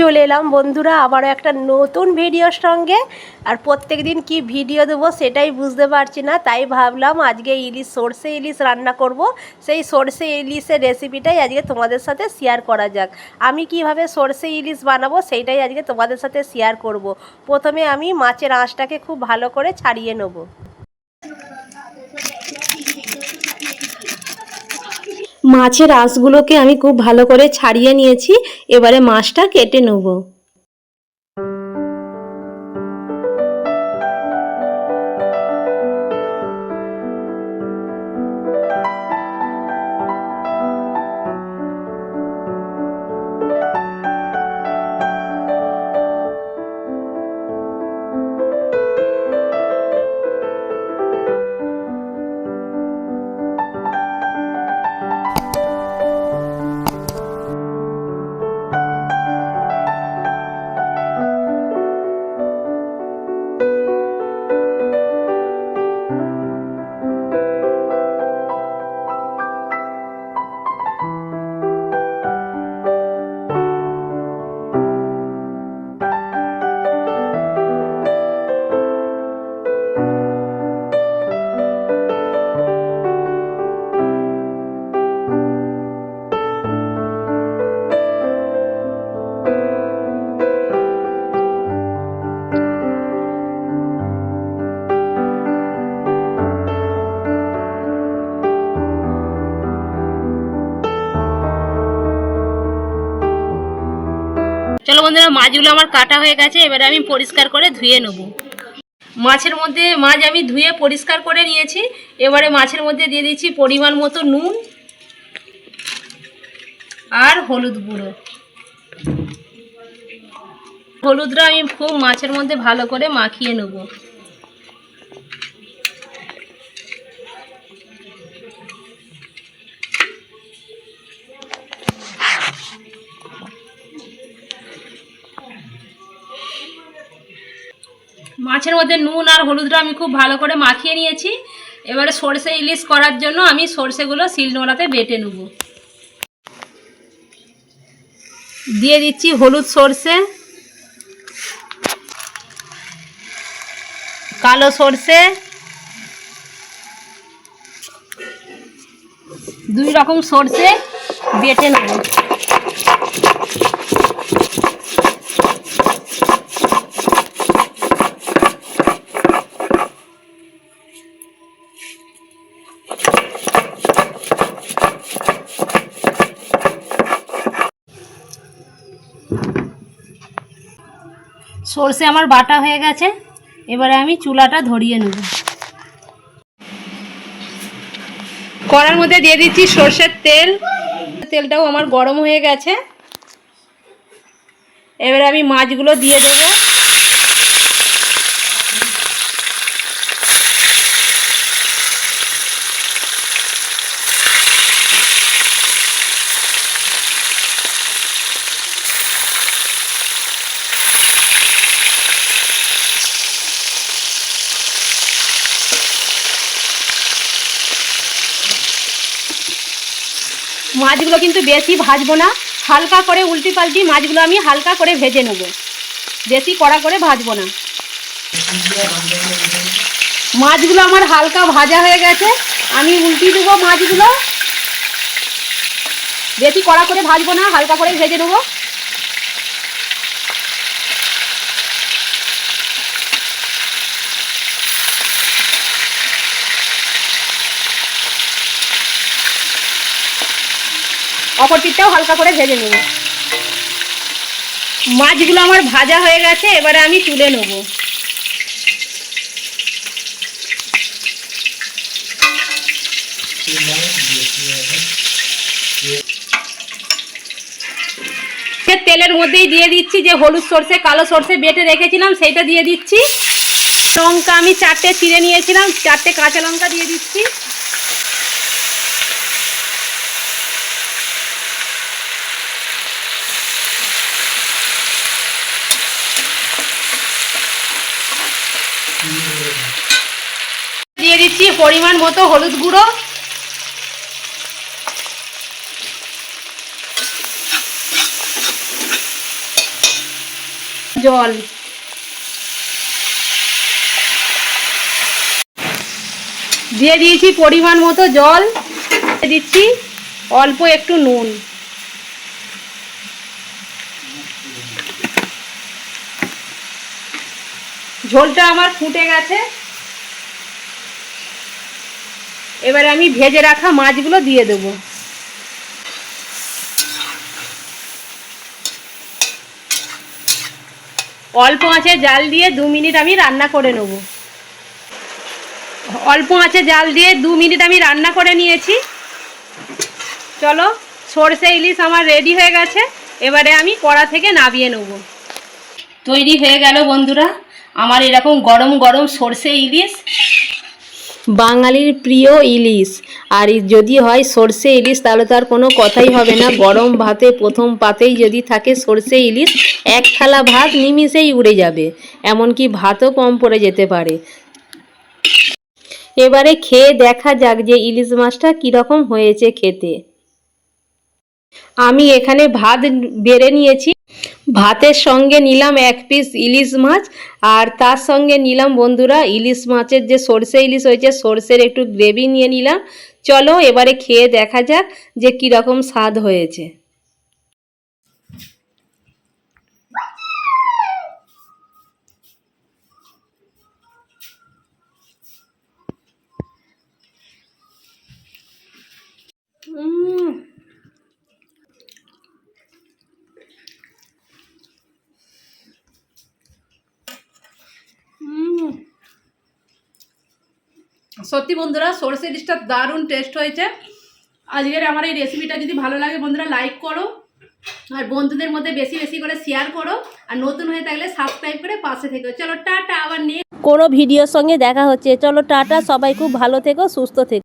চলে এলাম। বন্ধুরা, আবারও একটা নতুন ভিডিওর সঙ্গে। আর প্রত্যেক দিন কী ভিডিও দেবো সেটাই বুঝতে পারছি না। তাই ভাবলাম আজকে ইলিশ, সর্ষে ইলিশ রান্না করব। সেই সর্ষে ইলিশের রেসিপিটাই আজকে তোমাদের সাথে শেয়ার করা যাক। আমি কীভাবে সর্ষে ইলিশ বানাবো সেইটাই আজকে তোমাদের সাথে শেয়ার করব। প্রথমে আমি মাছের আঁশটাকে খুব ভালো করে ছাড়িয়ে নেব। মাছের আঁশগুলোকে আমি খুব ভালো করে ছাড়িয়ে নিয়েছি। এবারে মাছটা কেটে নেব। চলো বন্ধুরা, মাছগুলো আমার কাটা হয়ে গেছে, এবারে আমি পরিষ্কার করে ধুয়ে নেব। মাছের মধ্যে, মাছ আমি ধুয়ে পরিষ্কার করে নিয়েছি। এবারে মাছের মধ্যে দিয়ে দিচ্ছি পরিমাণ মতো নুন আর হলুদ গুঁড়ো। হলুদটা আমি খুব মাছের মধ্যে ভালো করে মাখিয়ে নেব। মাছের মধ্যে নুন আর হলুদটা আমি খুব ভালো করে মাখিয়ে নিয়েছি। এবারে সর্ষে ইলিশ করার জন্য আমি সর্ষেগুলো শিলনোড়াতে বেটে নেব। দিয়ে দিচ্ছি হলুদ সর্ষে, কালো সর্ষে, দুই রকম সর্ষে বেটে নেব। সর্ষে আমার বাটা হয়ে গেছে, এবারে আমি চুলাটা ধরিয়ে নেব। কড়ার মধ্যে দিয়ে দিচ্ছি সর্ষের তেল। তেলটাও আমার গরম হয়ে গেছে। এবারে আমি মাছগুলো দিয়ে দেব। মাছগুলো কিন্তু বেশি ভাজবো না। হালকা করে উল্টি পাল্টি মাছগুলো আমি হালকা করে ভেজে নেব। বেশি কড়া করে ভাজবো না। মাছগুলো আমার হালকা ভাজা হয়ে গেছে। আমি উল্টি দেবো মাছগুলো। বেশি কড়া করে ভাজবো না, হালকা করে ভেজে নেব। অপর হালকা করে ভেজে নেব। মাছগুলো আমার ভাজা হয়ে গেছে, এবারে আমি তুলে নেব। তেলের মধ্যেই দিয়ে দিচ্ছি, যে হলুদ সর্ষে, কালো সর্ষে বেটে রেখেছিলাম, সেইটা দিয়ে দিচ্ছি। লঙ্কা আমি চারটে চিড়ে নিয়েছিলাম, চারটে কাঁচা লঙ্কা দিয়ে দিচ্ছি দিয়ে দিচ্ছি পরিমাণ মতো হলুদ গুঁড়ো। জল। দিয়ে দিয়েছি পরিমাণ মতো জল। দিচ্ছি অল্প একটু নুন। ঝোলটা আমার ফুটে গেছে। এবারে আমি ভেজে রাখা মাছগুলো দিয়ে দেবো। অল্প আঁচে জাল দিয়ে দু মিনিট আমি রান্না করে নেব। অল্প আঁচে জাল দিয়ে দু মিনিট আমি রান্না করে নিয়েছি। চলো, সর্ষে ইলিশ আমার রেডি হয়ে গেছে। এবারে আমি কড়া থেকে নাবিয়ে নেব। তৈরি হয়ে গেল বন্ধুরা। আমার এরকম গরম গরম সর্ষে ইলিশ। বাঙালির প্রিয় ইলিশ। আর যদি হয় সর্ষে ইলিশ, তাহলে তো আর কোনো কথাই হবে না। গরম ভাতে প্রথম পাতেই যদি থাকে সর্ষে ইলিশ, এক থালা ভাত নিমিষেই উড়ে যাবে। এমনকি ভাতও কম পড়ে যেতে পারে। এবারে খেয়ে দেখা যাক যে ইলিশ মাছটা কীরকম হয়েছে খেতে। আমি এখানে ভাত বেড়ে নিয়েছি। ভাতের সঙ্গে নিলাম এক পিস ইলিশ মাছ, আর তার সঙ্গে নিলাম বন্ধুরা ইলিশ মাছের যে সর্ষে ইলিশ হয়েছে, সর্ষের একটু গ্রেভি নিয়ে নিলাম। চলো এবারে খেয়ে দেখা যাক যে কীরকম স্বাদ হয়েছে। উম সত্যি বন্ধুরা সর্ষে ইলিশটা দারুণ টেস্ট হয়েছে। আজকের আমার এই রেসিপিটা যদি ভালো লাগে বন্ধুরা লাইক করো। আর বন্ধুদের মধ্যে বেশি বেশি করে শেয়ার করো। আর নতুন হয়ে থাকলে সাবস্ক্রাইব করে পাশে থেকো। চলো টাটা, আবার নিয়ে কোনো ভিডিওর সঙ্গে দেখা হচ্ছে। চলো টাটা, সবাই খুব ভালো থেকো, সুস্থ থেকো।